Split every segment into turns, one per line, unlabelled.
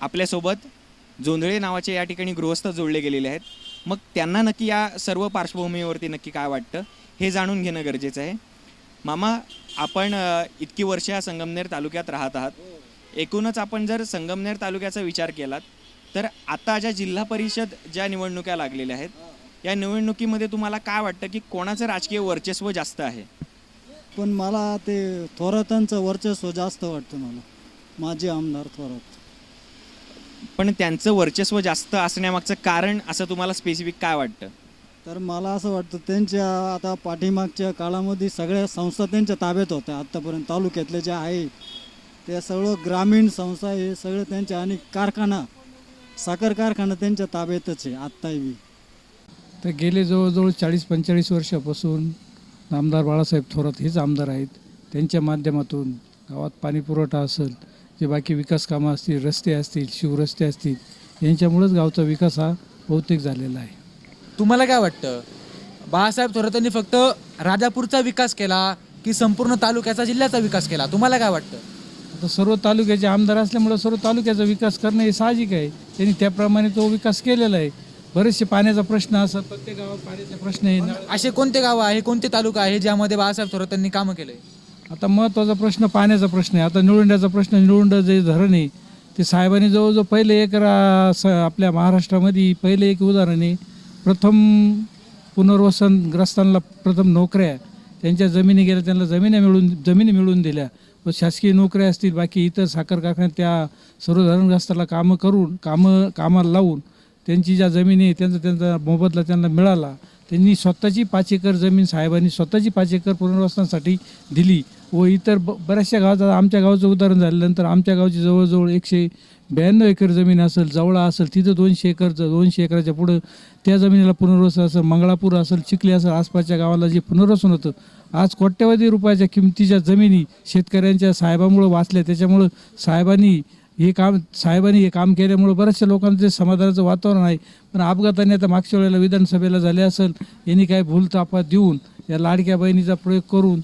आपल्यासोबत जोंधळे नावाचे या ठिकाणी गृहस्थ जोडले गेलेले आहेत. मग त्यांना नक्की या सर्व पार्श्वभूमीवरती नक्की काय वाटतं हे जाणून घेणं गरजेचं आहे. मामा आपण इतकी वर्ष या संगमनेर तालुक्यात राहत आहात. एकूणच आपण जर संगमनेर तालुक्याचा विचार केलात तर आता ज्या जिल्हा परिषद ज्या निवडणुका लागलेल्या आहेत या निवडणुकीमध्ये तुम्हाला काय वाटतं की कोणाचं राजकीय वर्चस्व जास्त आहे?
पण मला ते थोरातांचं वर्चस्व जास्त वाटतं मला. माजी आमदार थोरात.
पण त्यांचं वर्चस्व जास्त असण्यामागचं कारण असं तुम्हाला स्पेसिफिक काय वाटतं?
तर मला असं वाटतं त्यांच्या आता पाठीमागच्या काळामध्ये सगळ्या संस्था त्यांच्या ताब्यात होत्या. आत्तापर्यंत तालुक्यातले जे आहे ते सगळं ग्रामीण संस्था हे सगळं त्यांच्या आणि कारखाना साखर कारखाना त्यांच्या ताब्यातच आहे आत्ताही. बी
तर गेले जवळजवळ चाळीस पंचेचाळीस वर्षापासून आमदार बाळासाहेब थोरात हेच आमदार आहेत. त्यांच्या माध्यमातून गावात पाणी पुरवठा असेल जे बाकी विकास कामं असतील रस्ते असतील शिवरस्ते असतील यांच्यामुळेच गावचा विकास हा बहुतेक झालेला आहे.
तुम्हाला काय वाटतं? बाळासाहेब थोरातांनी फक्त राजापूरचा विकास केला की संपूर्ण तालुक्याचा जिल्ह्याचा विकास केला? तुम्हाला काय वाटतं?
आता सर्व तालुक्याचे आमदार असल्यामुळं सर्व तालुक्याचा विकास करणं हे साहजिक आहे. त्यांनी त्याप्रमाणे तो विकास केलेला आहे. बरेचसे पाण्याचा प्रश्न असतात प्रत्येक गावात पाण्याचा प्रश्न आहे.
असे कोणते गाव आहे कोणते तालुका आहे ज्यामध्ये बाळासाहेब थोरातांनी कामं केलंय
आता महत्त्वाचा प्रश्न पाण्याचा प्रश्न आहे. आता निळुंड्याचा प्रश्न निळुंड जे धरण आहे ते साहेबांनी जवळजवळ पहिले एक स आपल्या महाराष्ट्रामध्ये पहिले एक उदाहरण आहे. प्रथम पुनर्वसनग्रस्तांना प्रथम नोकऱ्या त्यांच्या जमिनी गेल्या त्यांना जमिनी मिळून जमिनी मिळवून दिल्या. व शासकीय नोकऱ्या असतील बाकी इतर साखर कारखान्यात त्या सर्व धरणग्रस्ताला कामं करून कामं कामाला लावून त्यांची ज्या जमिनी आहे त्यांचा त्यांचा मोबदला त्यांना मिळाला. त्यांनी स्वतःची पाच एकर जमीन साहेबांनी स्वतःची पाच एकर पुनर्वसनासाठी दिली व इतर ब बऱ्याचशा गावात आमच्या गावाचं उदाहरण झाल्यानंतर आमच्या गावची जवळजवळ एकशे ब्याण्णव एकर जमीन असेल जवळा असेल तिथं दोनशे एकरचं दोनशे एकराच्या पुढं त्या जमिनीला पुनर्वसन असेल मंगळापूर असेल चिखली असेल आसपासच्या गावाला जे पुनर्वसन होतं आज कोट्यवधी रुपयाच्या किमतीच्या जमिनी शेतकऱ्यांच्या साहेबामुळं वाचल्या. त्याच्यामुळं साहेबांनी हे काम साहेबांनी हे काम केल्यामुळं बऱ्याचशा लोकांचं जे समाधानाचं वातावरण आहे. पण अपघाताने आता मागच्या वेळेला विधानसभेला झाले असेल यांनी काय भूल तापा देऊन या लाडक्या बहिणीचा प्रयोग करून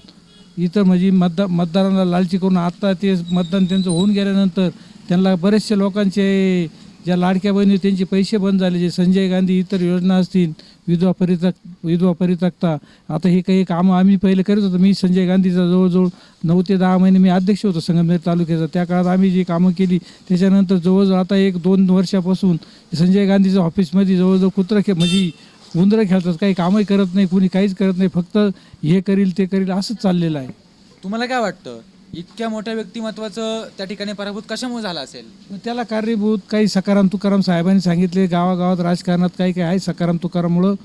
इतर म्हणजे मतदा मतदारांना लालची करून आत्ता ते मतदान त्यांचं होऊन गेल्यानंतर त्यांना बरेचशे लोकांचे ज्या लाडक्या बहिणी त्यांचे पैसे बंद झाले जे संजय गांधी इतर योजना असतील विधवा परितक विधवा परितक्ता आता हे काही कामं आम्ही पहिले करत होतो मी संजय गांधीचा जवळजवळ नऊ ते दहा महिने मी अध्यक्ष होतो संगमनेर तालुक्याचा. त्या काळात आम्ही जी कामं केली त्याच्यानंतर जवळजवळ आता एक दोन वर्षापासून संजय गांधीच्या ऑफिसमध्ये जवळजवळ कुत्रं खे म्हणजे उंदरं खेळतात काही कामही करत नाही कुणी काहीच करत नाही फक्त हे करील ते करील असंच चाललेलं आहे.
तुम्हाला काय वाटतं? इतक्या मोठ्या व्यक्तिमत्वाचं त्या ठिकाणी पराभूत कशामुळे झाला असेल?
मग त्याला कारणीभूत काही सकाराम तुकाराम साहेबांनी सांगितले गावागावात राजकारणात काही काही आहे सकाराम तुकाराममुळं.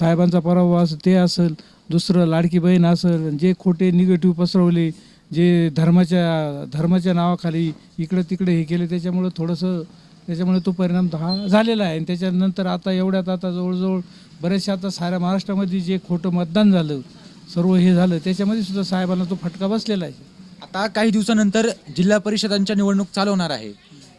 साहेबांचा पराभव असं ते असेल दुसरं लाडकी बहीण असेल जे खोटे निगेटिव्ह पसरवले जे धर्माच्या धर्माच्या नावाखाली इकडं तिकडे हे केले त्याच्यामुळं थोडंसं त्याच्यामुळे तो परिणाम हा झालेला आहे. आणि त्याच्यानंतर आता एवढ्यात आता जवळजवळ बरेचशा आता साऱ्या महाराष्ट्रामध्ये जे खोटं मतदान झालं सर्व हे झालं त्याच्यामध्ये सुद्धा साहेबांना तो फटका बसलेला आहे.
आता काही दिवसानंतर जिल्हा परिषदांच्या निवडणूक चालवणार आहे.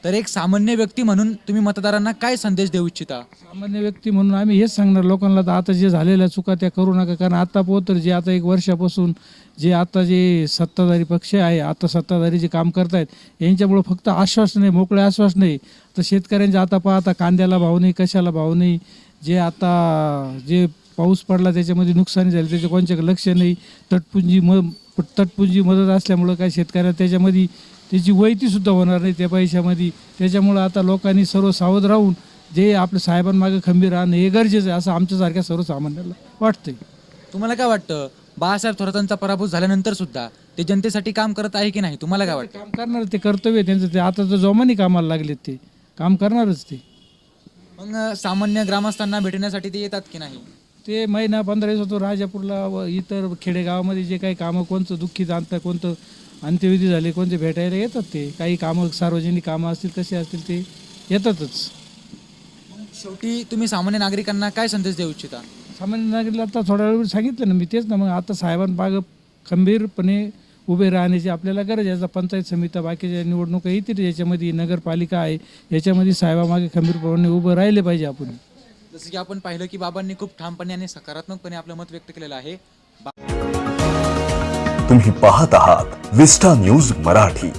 तर एक सामान्य व्यक्ती म्हणून तुम्ही मतदारांना काय संदेश देऊ इच्छिता?
सामान्य व्यक्ती म्हणून आम्ही हेच सांगणार लोकांना तर आता जे झालेल्या चुका त्या करू नका कारण आता पोहोच तर जे आता एक वर्षापासून जे आता जे सत्ताधारी पक्ष आहे आता सत्ताधारी जे काम करतायत यांच्यामुळं फक्त आश्वासन आहे मोकळे आश्वासन आहे तर शेतकऱ्यांच्या आता पहा आता कांद्याला भाव नाही कशाला भाव नाही जे आता जे पाऊस पडला त्याच्यामध्ये नुकसानी झाली त्याच्या कोणच्याकडे लक्ष नाही. तटपुंजी म तटपुंजी मदत असल्यामुळं काय शेतकऱ्याला त्याच्यामध्ये त्याची वैतीसुद्धा होणार नाही त्या पैशामध्ये. त्याच्यामुळं आता लोकांनी सर्व सावध राहून जे आपल्या साहेबांमागे खंबीर राहणं हे गरजेचं आहे असं आमच्यासारख्या सर्वसामान्याला वाटतंय.
तुम्हाला काय वाटतं? बाळासाहेब थोरातांचा पराभूत झाल्यानंतर सुद्धा ते जनतेसाठी काम करत आहे की नाही? तुम्हाला काय वाटतं?
काम करणार ते कर्तव्य आहे त्यांचं ते आता तर जोमाने कामाला लागलेत ते. काम करणारच ते.
मग अं, सामान्य ग्रामस्थांना भेटण्यासाठी ते येतात की नाही?
ते महिना पंधरा दिवस होतो राजापूरला व इतर खेडेगावामध्ये जे काही कामं कोणतं दुःखी आणतं कोणतं अंत्यविधी झाले कोणते भेटायला येतात ते? काही कामं सार्वजनिक कामं असतील कसे असतील ते येतातच.
शेवटी तुम्ही सामान्य नागरिकांना काय संदेश देऊ इच्छिता?
सामान्य नागरिकला आता थोड्या वेळ सांगितलं ना मी तेच ना मग आता साहेबांबाग खंबीरपणे उभे राहण्याची आपल्याला गरज आहे. आता पंचायत समित्या बाकीच्या निवडणुका येतील याच्यामध्ये नगरपालिका आहे याच्यामध्ये साहेबामागे खंबीरपणे उभं राहिले पाहिजे आपण.
जसं की आपण पाहिलं की बाबांनी खूप ठामपणे आणि सकारात्मकपणे आपलं मत व्यक्त केलेलं आहे.
तुम्ही पाहत आहात विस्टा न्यूज मराठी.